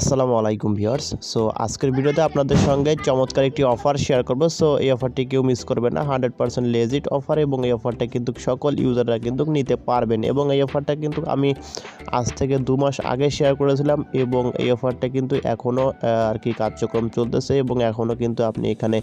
আসসালামু আলাইকুম viewers. So আজকের ভিডিওতে আপনাদের সঙ্গে চমৎকার একটি অফার শেয়ার করব। সো এই অফারটি কেউ মিস করবে না। হান্ড্রেড পার্সেন্ট লেজিট অফার এবং এই অফারটা কিন্তু সকল ইউজাররা কিন্তু নিতে পারবেন। এবং এই অফারটা কিন্তু আমি আজ থেকে দু মাস আগে শেয়ার করেছিলাম এবং এই অফারটা কিন্তু এখনও আর কি কার্যক্রম চলতেছে এবং এখনও কিন্তু আপনি এখানে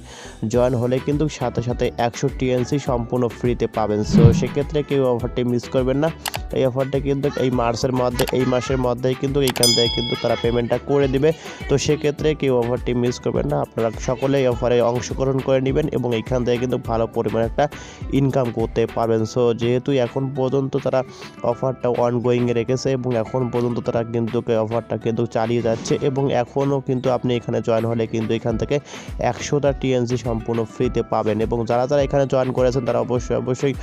জয়েন হলে কিন্তু সাথে সাথে একশো টিএনসি সম্পূর্ণ ফ্রিতে পাবেন। সো সেক্ষেত্রে কেউ অফারটি মিস করবেন না। এই অফারটা কিন্তু এই মার্চের মধ্যে, এই মাসের মধ্যেই কিন্তু এইখান থেকে কিন্তু তারা পেমেন্টটা করে দিবে। তো সেক্ষেত্রে কেউ অফারটি মিস করবেন না। আপনারা সকলেই অফারে অংশগ্রহণ করে নেবেন এবং এইখান থেকে কিন্তু ভালো পরিমাণে একটা ইনকাম করতে পারবেন। সো যেহেতু এখন পর্যন্ত তারা অফারটা অনগোয়িংয়ে রেখেছে এবং এখন পর্যন্ত তারা কিন্তু অফারটা কিন্তু চালিয়ে যাচ্ছে এবং এখনও কিন্তু আপনি এখানে জয়েন হলে কিন্তু এখান থেকে একশোটা টিএনসি সম্পূর্ণ ফ্রিতে পাবেন এবং যারা যারা এখানে জয়েন করেছেন তারা অবশ্যই অবশ্যই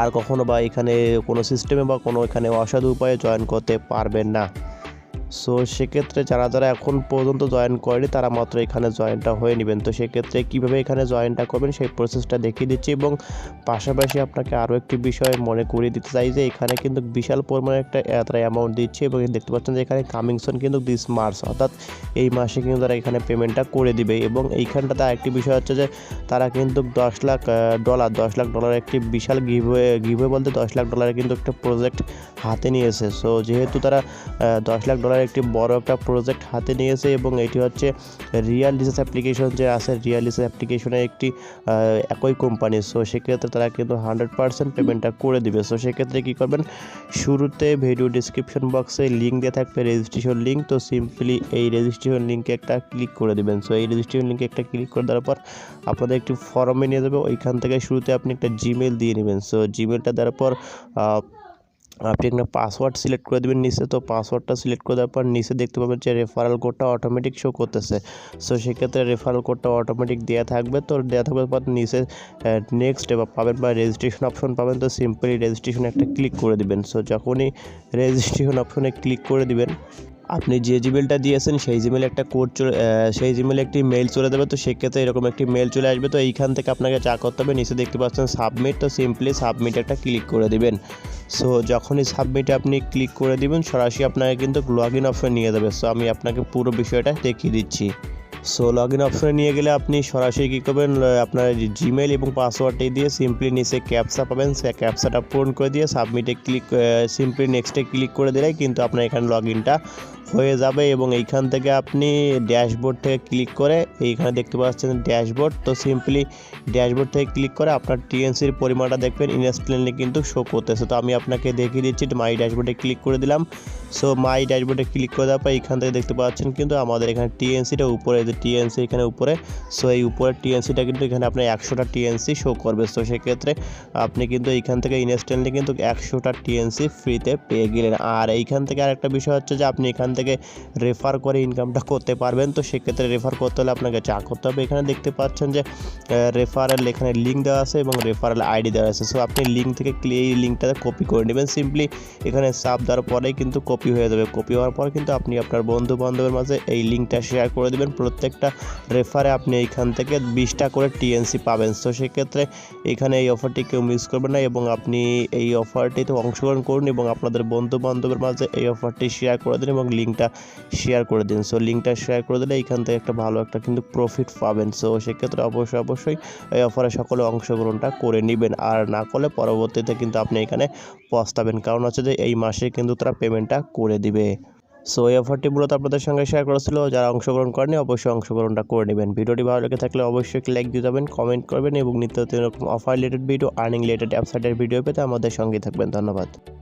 আর কখনো বা এখানে কোনো সিস্টেমে বা কোনো এখানে অসাধু উপায়ে জয়েন করতে পারবেন না। সো সেক্ষেত্রে যারা যারা এখন পর্যন্ত জয়েন করেনি, তারা মাত্র এখানে জয়েনটা হয়ে নেবেন। তো সেক্ষেত্রে কীভাবে এখানে জয়েনটা করবেন, সেই প্রসেসটা দেখিয়ে দিচ্ছি এবং পাশাপাশি আপনাকে আরও একটি বিষয় মনে করিয়ে দিতে চাই যে, এখানে কিন্তু বিশাল পরিমাণে একটা তারা অ্যামাউন্ট দিচ্ছে এবং দেখতে পাচ্ছেন যে, এখানে কামিংসন কিন্তু দিস মার্চ অর্থাৎ এই মাসে কিন্তু তারা এখানে পেমেন্টটা করে দিবে এবং এইখানটাতে আরেকটি বিষয় হচ্ছে যে, তারা কিন্তু দশ লাখ ডলার দশ লাখ ডলার একটি বিশাল গিভওয়ে গিভওয়ে বলতে দশ লাখ ডলারের কিন্তু একটা প্রজেক্ট হাতে নিয়েছে সো যেহেতু তারা দশ লাখ ডলার একটি বড় একটা প্রজেক্ট হাতে নিয়েছে এবং এটি হচ্ছে রিয়াল রিসার্চ অ্যাপ্লিকেশন যে আছে রিয়াল রিসার্চ অ্যাপ্লিকেশনের একটি একই কোম্পানি সো সেক্ষেত্রে তারা কিন্তু হান্ড্রেড পার্সেন্ট পেমেন্টটা করে দিবে। সো সেক্ষেত্রে কী করবেন? শুরুতে ভিডিও ডিসক্রিপশন বক্সে লিঙ্ক দেওয়া থাকবে রেজিস্ট্রেশন লিঙ্ক তো সিম্পলি এই রেজিস্ট্রেশন লিঙ্কে একটা ক্লিক করে দিবেন। সো এই রেজিস্ট্রেশন লিঙ্কে একটা ক্লিক করে দেওয়ার পর আপনাদের একটি ফর্মে নিয়ে যাবে। ওইখান থেকে শুরুতে আপনি একটা জিমেল দিয়ে নেবেন। সো জিমেলটা দেওয়ার পর আপনি একটা পাসওয়ার্ড সিলেক্ট করে দেবেন নিচে, তো পাসওয়ার্ডটা সিলেক্ট করে দেওয়ার পর নিচে দেখতে পাবেন যে রেফারেল কোডটা অটোমেটিক শো করতেছে। সো সেক্ষেত্রে রেফারেল কোডটা অটোমেটিক দেওয়া থাকবে। তো দেওয়া থাকবে পর নিচে নেক্সট এবার পাবেন বা রেজিস্ট্রেশন অপশন পাবেন। তো সিম্পলি রেজিস্ট্রেশন একটা ক্লিক করে দিবেন। সো যখনই রেজিস্ট্রেশন অপশনে ক্লিক করে দিবেন, আপনি যে জিমেলটা দিয়েছেন, সেই জিমেলে একটা কোড চলে সেই জিমেলে একটি মেল চলে যাবে। তো সেক্ষেত্রে এরকম একটি মেল চলে আসবে। তো এইখান থেকে আপনাকে যা করতে হবে, নিচে দেখতে পাচ্ছেন সাবমিট তো সিম্পলি সাবমিট একটা ক্লিক করে দিবেন। সো যখনই সাবমিটে আপনি ক্লিক করে দিবেন, সরাসরি আপনাকে কিন্তু লগ ইন অপশনে নিয়ে যাবে। সো আমি আপনাকে পুরো বিষয়টা দেখিয়ে দিচ্ছি। সো লগ ইন অপশনে নিয়ে গেলে আপনি সরাসরি কী করবেন? আপনার জিমেল এবং পাসওয়ার্ডটি দিয়ে সিম্পলি নিচে ক্যাপসা পাবেন। সে ক্যাপসাটা পূরণ করে দিয়ে সাবমিটে ক্লিক সিম্পলি নেক্সটে ক্লিক করে দিলে কিন্তু আপনার এখানে লগ ইনটা হয়ে যাবে এবং এইখান থেকে আপনি ড্যাশবোর্ড থেকে ক্লিক করে এইখানে দেখতে পাচ্ছেন ড্যাশবোর্ড। তো সিম্পলি ড্যাশবোর্ড থেকে ক্লিক করে আপনার টিএনসির পরিমাণটা দেখবেন ইনস্ট্যান্টলি কিন্তু শো করতেছে। তো আমি আপনাকে দেখিয়ে দিচ্ছি মাই ড্যাশবোর্ডে ক্লিক করে দিলাম। সো মাই ড্যাশবোর্ডে ক্লিক করে দেওয়ার পর এইখান থেকে দেখতে পাচ্ছেন কিন্তু আমাদের এখানে টিএনসিটা উপরে যে টিএনসি এখানে উপরে। সো এই উপরের টিএনসিটা কিন্তু এখানে আপনার একশোটা টিএনসি শো করবে। সো সেক্ষেত্রে আপনি কিন্তু এইখান থেকে ইনস্ট্যান্টলি কিন্তু একশোটা টিএনসি ফ্রিতে পেয়ে গেলেন। আর এইখান থেকে আরেকটা বিষয় হচ্ছে যে আপনি এখান থেকে রেফার করে ইনকামটা করতে পারবেন। তো সেক্ষেত্রে রেফার করতে হলে আপনাকে চা করতে হবে। এখানে দেখতে পাচ্ছেন যে রেফারেল এখানে লিঙ্ক দেওয়া আছে এবং রেফারেল আইডি দেওয়া আছে। সো আপনি লিঙ্ক থেকে এই লিঙ্কটাতে কপি করে নেবেন। সিম্পলি এখানে সাপ দেওয়ার পরেই কিন্তু কপি হয়ে যাবে। কপি হওয়ার পর কিন্তু আপনি আপনার বন্ধু বান্ধবের মাঝে এই লিঙ্কটা শেয়ার করে দেবেন। প্রত্যেকটা রেফারে আপনি এইখান থেকে বিশটা করে টিএনসি পাবেন। তো সেক্ষেত্রে এখানে এই অফারটি কেউ মিস করবেন না এবং আপনি এই অফারটিতে অংশগ্রহণ করুন এবং আপনাদের বন্ধু বান্ধবের মাঝে এই অফারটি শেয়ার করে দিন এবং লিঙ্কটা শেয়ার করে দিন। সো লিঙ্কটা শেয়ার করে দিলে এইখান থেকে একটা ভালো একটা কিন্তু প্রফিট পাবেন। সো সেক্ষেত্রে অবশ্যই অবশ্যই এই অফারে সকলে অংশগ্রহণটা করে নেবেন। আর না করলে পরবর্তীতে কিন্তু আপনি এখানে পস্তাবেন। কারণ হচ্ছে যে, এই মাসে কিন্তু তারা পেমেন্টটা করে দিবে। সো এই অফারটি মূলত আপনাদের সঙ্গে শেয়ার করেছিল যারা অংশগ্রহণ করেনি অবশ্যই অংশগ্রহণটা করে নেবেন। ভিডিওটি ভালো লেগে থাকলে অবশ্যই একটি লাইক দিয়ে যাবেন কমেন্ট করবেন এবং নিত্য নতুন এরকম offer related video earning related অ্যাপসাইটের video পেতে আমাদের সঙ্গে থাকবেন। ধন্যবাদ।